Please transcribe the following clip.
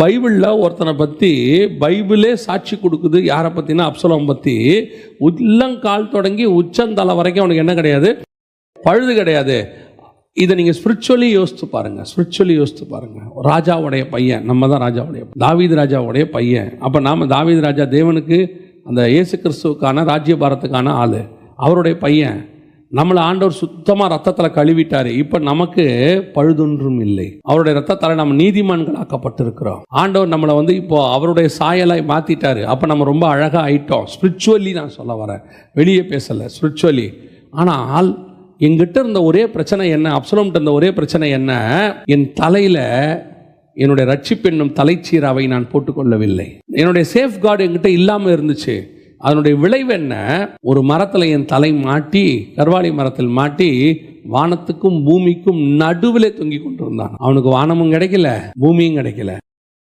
பைபிளில் ஒருத்தனை பற்றி பைபிளே சாட்சி கொடுக்குது. யாரை பற்றினா அப்சலம் பற்றி உள்ளங்கால் தொடங்கி உச்சந்தலை வரைக்கும் அவனுக்கு என்ன கிடையாது? பழுது கிடையாது. இதை நீங்கள் ஸ்பிரிச்சுவலி யோசித்து பாருங்கள் ஸ்பிரிச்சுவலி யோசித்து பாருங்கள் ராஜாவுடைய பையன். நம்ம தான் ராஜாவுடைய தாவீது ராஜாவுடைய பையன். அப்போ நாம் தாவீது ராஜா தேவனுக்கு அந்த இயேசு கிறிஸ்துவுக்கான ராஜ்யபாரத்துக்கான ஆள். அவருடைய பையன். நம்மளை ஆண்டவர் சுத்தமாக ரத்தத்தில் கழுவிட்டார். இப்போ நமக்கு பழுதொன்றும் இல்லை. அவருடைய ரத்தத்தால் நம்ம நீதிமான்கள் ஆக்கப்பட்டிருக்கிறோம் ஆண்டவர் நம்மளை வந்து இப்போ அவருடைய சாயலாய் மாற்றிட்டாரு அப்போ நம்ம ரொம்ப அழகாக ஆயிட்டோம். ஸ்பிரிச்சுவலி நான் சொல்ல வரேன். வெளியே பேசலை. ஸ்பிரிச்சுவலி ஆனால் எங்கிட்ட இருந்த ஒரே பிரச்சனை என்ன? அப்சலம்கிட்ட இருந்த ஒரே பிரச்சனை என்ன? என் தலையில் என்னுடைய ரட்சிப்பெண்ணும் தலைச்சீராவை நான் போட்டுக்கொள்ளவில்லை. என்னுடைய சேஃப் கார்டு என்கிட்ட இல்லாமல் இருந்துச்சு. அதனுடைய விளைவு என்ன? ஒரு மரத்தில் என் தலை மாட்டி கருவாளி மரத்தில் மாட்டி வானத்துக்கும் பூமிக்கும் நடுவில் தொங்கி கொண்டிருந்தான். அவனுக்கு வானமும் கிடைக்கல பூமியும் கிடைக்கல.